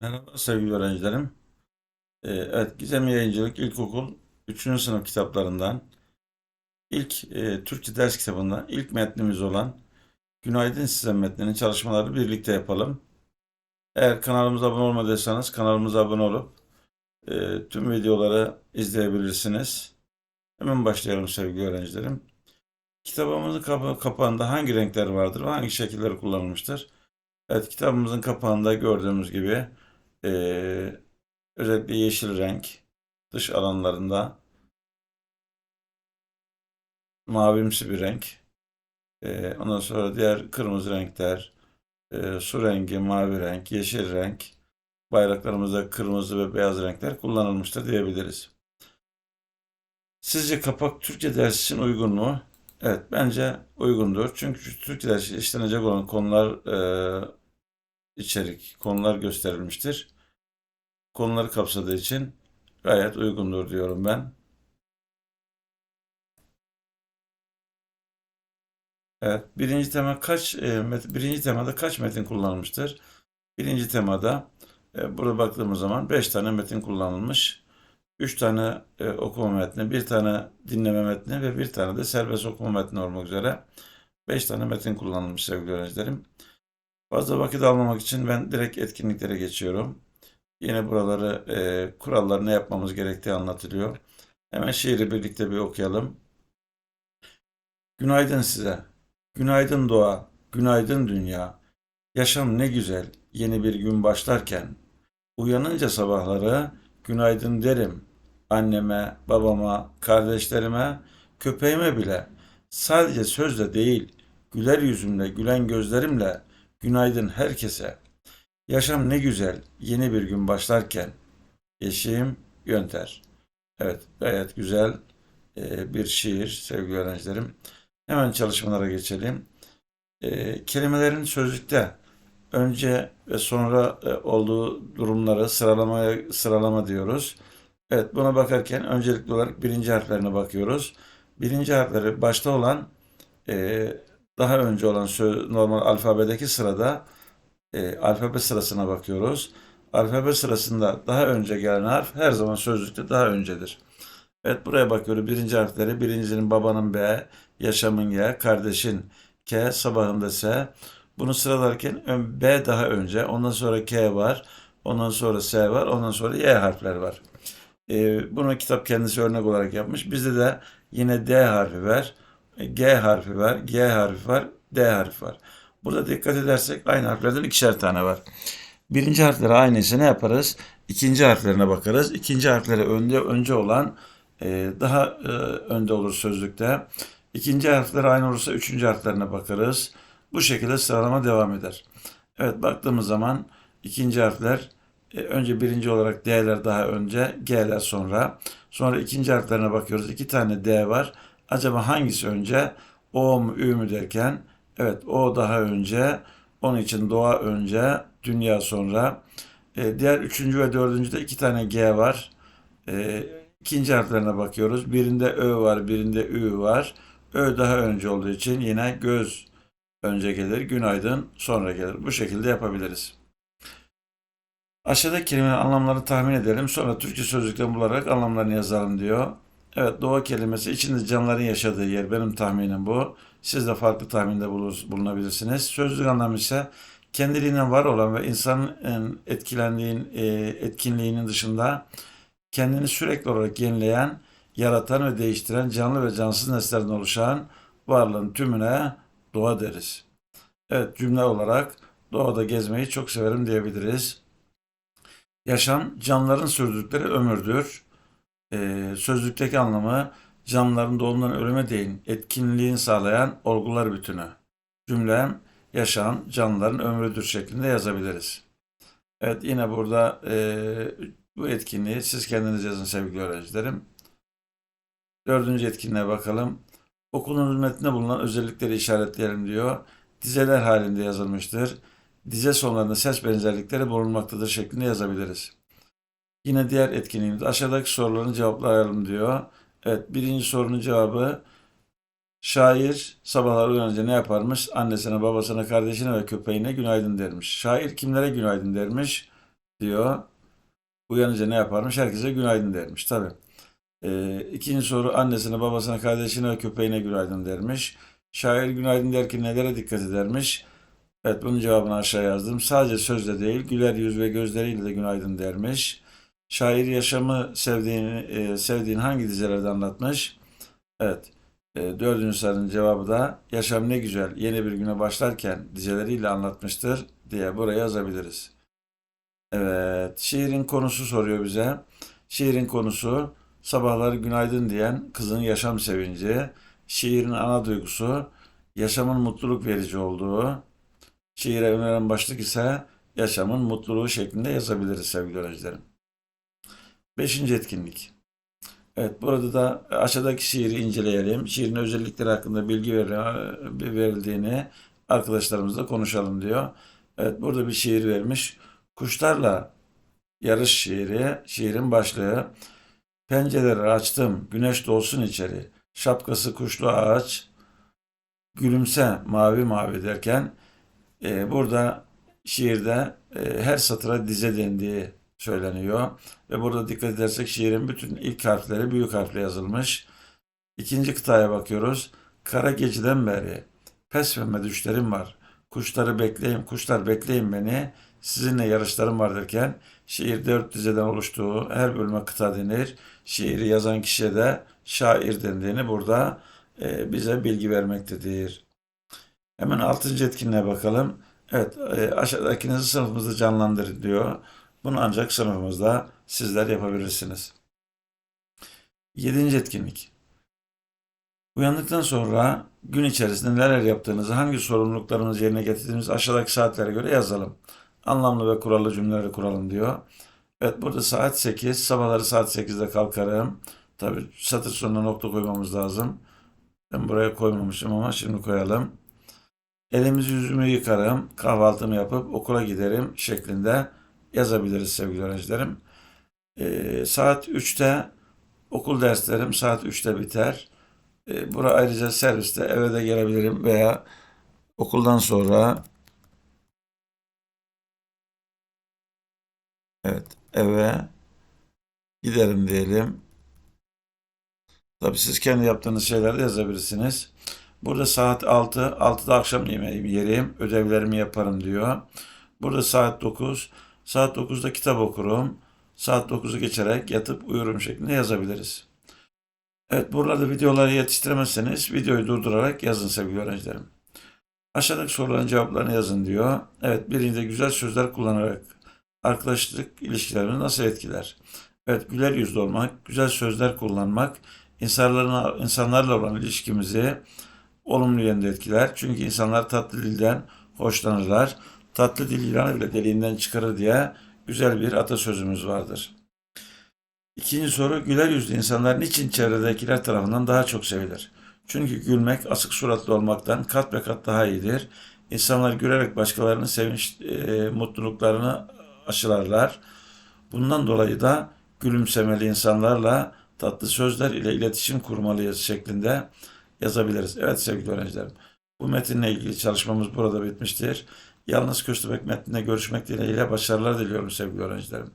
Merhaba sevgili öğrencilerim. Ee, evet, Gizem Yayıncılık İlkokul 3. sınıf kitaplarından ilk e, Türkçe ders kitabından ilk metnimiz olan Günaydın Size metninin çalışmaları birlikte yapalım. Eğer kanalımıza abone olmadıysanız kanalımıza abone olup e, tüm videoları izleyebilirsiniz. Hemen başlayalım sevgili öğrencilerim. Kitabımızın kapa- kapağında hangi renkler vardır ve hangi şekiller kullanılmıştır? Evet, kitabımızın kapağında gördüğümüz gibi e, Özellikle yeşil renk dış alanlarında mavimsi bir renk. Ee, ondan sonra diğer kırmızı renkler, e, su rengi, mavi renk, yeşil renk, bayraklarımızda kırmızı ve beyaz renkler kullanılmıştır diyebiliriz. Sizce kapak Türkçe dersi için uygun mu? Evet, bence uygundur. Çünkü Türkçe dersi işlenecek olan konular e, içerik, konular gösterilmiştir konuları kapsadığı için gayet uygundur diyorum ben. Evet, birinci tema kaç e, birinci temada kaç metin kullanılmıştır? Birinci temada e, burada baktığımız zaman 5 tane metin kullanılmış. 3 tane e, okuma metni, bir tane dinleme metni ve bir tane de serbest okuma metni olmak üzere 5 tane metin kullanılmış sevgili öğrencilerim. Fazla vakit almamak için ben direkt etkinliklere geçiyorum. Yine buraları e, kurallar ne yapmamız gerektiği anlatılıyor. Hemen şiiri birlikte bir okuyalım. Günaydın size. Günaydın doğa. Günaydın dünya. Yaşam ne güzel yeni bir gün başlarken. Uyanınca sabahları günaydın derim. Anneme, babama, kardeşlerime, köpeğime bile. Sadece sözle değil, güler yüzümle, gülen gözlerimle günaydın herkese. Yaşam ne güzel yeni bir gün başlarken. Yeşim Yönter. Evet, gayet güzel e, bir şiir sevgili öğrencilerim. Hemen çalışmalara geçelim. E, kelimelerin sözlükte önce ve sonra e, olduğu durumları sıralamaya sıralama diyoruz. Evet, buna bakarken öncelikli olarak birinci harflerine bakıyoruz. Birinci harfleri başta olan e, daha önce olan normal alfabedeki sırada e, alfabe sırasına bakıyoruz. Alfabe sırasında daha önce gelen harf her zaman sözlükte daha öncedir. Evet buraya bakıyoruz. Birinci harfleri. Birincinin babanın B, yaşamın Y, kardeşin K, sabahında S. Bunu sıralarken B daha önce. Ondan sonra K var. Ondan sonra S var. Ondan sonra Y harfler var. Ee, bunu kitap kendisi örnek olarak yapmış. Bizde de yine D harfi var. E, G harfi var. G harfi var. D harfi var. Burada dikkat edersek aynı harflerden ikişer tane var. Birinci harfleri aynıysa ne yaparız? İkinci harflerine bakarız. İkinci harfleri önde önce olan e, daha e, önde olur sözlükte. İkinci harfleri aynı olursa üçüncü harflerine bakarız. Bu şekilde sıralama devam eder. Evet baktığımız zaman ikinci harfler e, önce birinci olarak D'ler daha önce, G'ler sonra. Sonra ikinci harflerine bakıyoruz. İki tane D var. Acaba hangisi önce? O mu Ü mü derken evet O daha önce. Onun için doğa önce, dünya sonra. E, diğer üçüncü ve dördüncü de iki tane G var. E, ikinci harflerine bakıyoruz. Birinde Ö var, birinde Ü var. Ö daha önce olduğu için yine göz önce gelir, günaydın sonra gelir. Bu şekilde yapabiliriz. Aşağıdaki kelimenin anlamlarını tahmin edelim. Sonra Türkçe sözlükten bularak anlamlarını yazalım diyor. Evet doğa kelimesi içinde canlıların yaşadığı yer. Benim tahminim bu. Siz de farklı tahminde bulunabilirsiniz. Sözlük anlamı ise kendiliğinden var olan ve insanın etkilendiğin, e, etkinliğinin dışında kendini sürekli olarak yenileyen, yaratan ve değiştiren canlı ve cansız nesnelerden oluşan varlığın tümüne doğa deriz. Evet cümle olarak doğada gezmeyi çok severim diyebiliriz. Yaşam canlıların sürdükleri ömürdür. Ee, sözlükteki anlamı canlıların doğumundan ölüme değin etkinliğini sağlayan olgular bütünü. Cümlem yaşam canlıların ömrüdür şeklinde yazabiliriz. Evet yine burada e, bu etkinliği siz kendiniz yazın sevgili öğrencilerim. Dördüncü etkinliğe bakalım. Okulun metninde bulunan özellikleri işaretleyelim diyor. Dizeler halinde yazılmıştır. Dize sonlarında ses benzerlikleri bulunmaktadır şeklinde yazabiliriz. Yine diğer etkinliğimiz aşağıdaki soruların cevaplayalım diyor. Evet birinci sorunun cevabı şair sabahlar uyanınca ne yaparmış? Annesine, babasına, kardeşine ve köpeğine günaydın dermiş. Şair kimlere günaydın dermiş? diyor. Uyanınca ne yaparmış? Herkese günaydın dermiş. Tabii. Ee, ikinci soru annesine, babasına, kardeşine ve köpeğine günaydın dermiş. Şair günaydın derken nelere dikkat edermiş? Evet bunun cevabını aşağı yazdım. Sadece sözle değil, güler yüz ve gözleriyle de günaydın dermiş. Şair yaşamı sevdiğini, e, sevdiğini hangi dizelerde anlatmış? Evet. E, dördüncü sorunun cevabı da yaşam ne güzel yeni bir güne başlarken dizeleriyle anlatmıştır diye buraya yazabiliriz. Evet, şiirin konusu soruyor bize. Şiirin konusu sabahları günaydın diyen kızın yaşam sevinci. Şiirin ana duygusu yaşamın mutluluk verici olduğu. Şiire öneren başlık ise yaşamın mutluluğu şeklinde yazabiliriz sevgili öğrencilerim. Beşinci etkinlik. Evet, burada da aşağıdaki şiiri inceleyelim. Şiirin özellikleri hakkında bilgi ver- verildiğini arkadaşlarımızla konuşalım diyor. Evet, burada bir şiir vermiş. Kuşlarla yarış şiiri, şiirin başlığı. Pencereleri açtım, güneş dolsun içeri. Şapkası kuşlu ağaç, gülümse mavi mavi derken e, burada şiirde e, her satıra dize dendiği söyleniyor. Ve burada dikkat edersek şiirin bütün ilk harfleri büyük harfle yazılmış. İkinci kıtaya bakıyoruz. Kara geceden beri pes pembe düşlerim var. Kuşları bekleyin, kuşlar bekleyin beni. Sizinle yarışlarım var derken şiir dört dizeden oluştuğu her bölüme kıta denir. Şiiri yazan kişiye de şair dendiğini burada e, bize bilgi vermektedir. Hemen altıncı etkinliğe bakalım. Evet, e, aşağıdakinizi sınıfımızda canlandırın diyor. Bunu ancak sınıfımızda sizler yapabilirsiniz. Yedinci etkinlik. Uyandıktan sonra gün içerisinde neler yaptığınızı, hangi sorumluluklarınızı yerine getirdiğinizi aşağıdaki saatlere göre yazalım. Anlamlı ve kurallı cümleleri kuralım diyor. Evet burada saat 8. Sabahları saat 8'de kalkarım. Tabi satır sonuna nokta koymamız lazım. Ben buraya koymamışım ama şimdi koyalım. Elimizi yüzümü yıkarım, kahvaltımı yapıp okula giderim şeklinde yazabiliriz sevgili öğrencilerim. Ee, saat 3'te okul derslerim saat 3'te biter. Ee, bura ayrıca serviste eve de gelebilirim veya okuldan sonra evet eve giderim diyelim. Tabii siz kendi yaptığınız şeyleri de yazabilirsiniz. Burada saat 6, 6'da akşam yemeğimi yerim, ödevlerimi yaparım diyor. Burada saat 9, saat 9'da kitap okurum, saat 9'u geçerek yatıp uyurum şeklinde yazabiliriz. Evet, buralarda videoları yetiştiremezseniz videoyu durdurarak yazın sevgili öğrencilerim. Aşağıdaki soruların cevaplarını yazın diyor. Evet, birincide güzel sözler kullanarak arkadaşlık ilişkilerimizi nasıl etkiler? Evet, güler yüzlü olmak, güzel sözler kullanmak, insanlarla, insanlarla olan ilişkimizi olumlu yönde etkiler. Çünkü insanlar tatlı dilden hoşlanırlar. Tatlı dil yılanı bile deliğinden çıkarır diye güzel bir atasözümüz vardır. İkinci soru, güler yüzlü insanlar niçin çevredekiler tarafından daha çok sevilir? Çünkü gülmek asık suratlı olmaktan kat be kat daha iyidir. İnsanlar gülerek başkalarının sevinç, e, mutluluklarını aşılarlar. Bundan dolayı da gülümsemeli insanlarla tatlı sözler ile iletişim kurmalıyız şeklinde yazabiliriz. Evet sevgili öğrencilerim. Bu metinle ilgili çalışmamız burada bitmiştir. Yalnız Köstebek metninde görüşmek dileğiyle başarılar diliyorum sevgili öğrencilerim.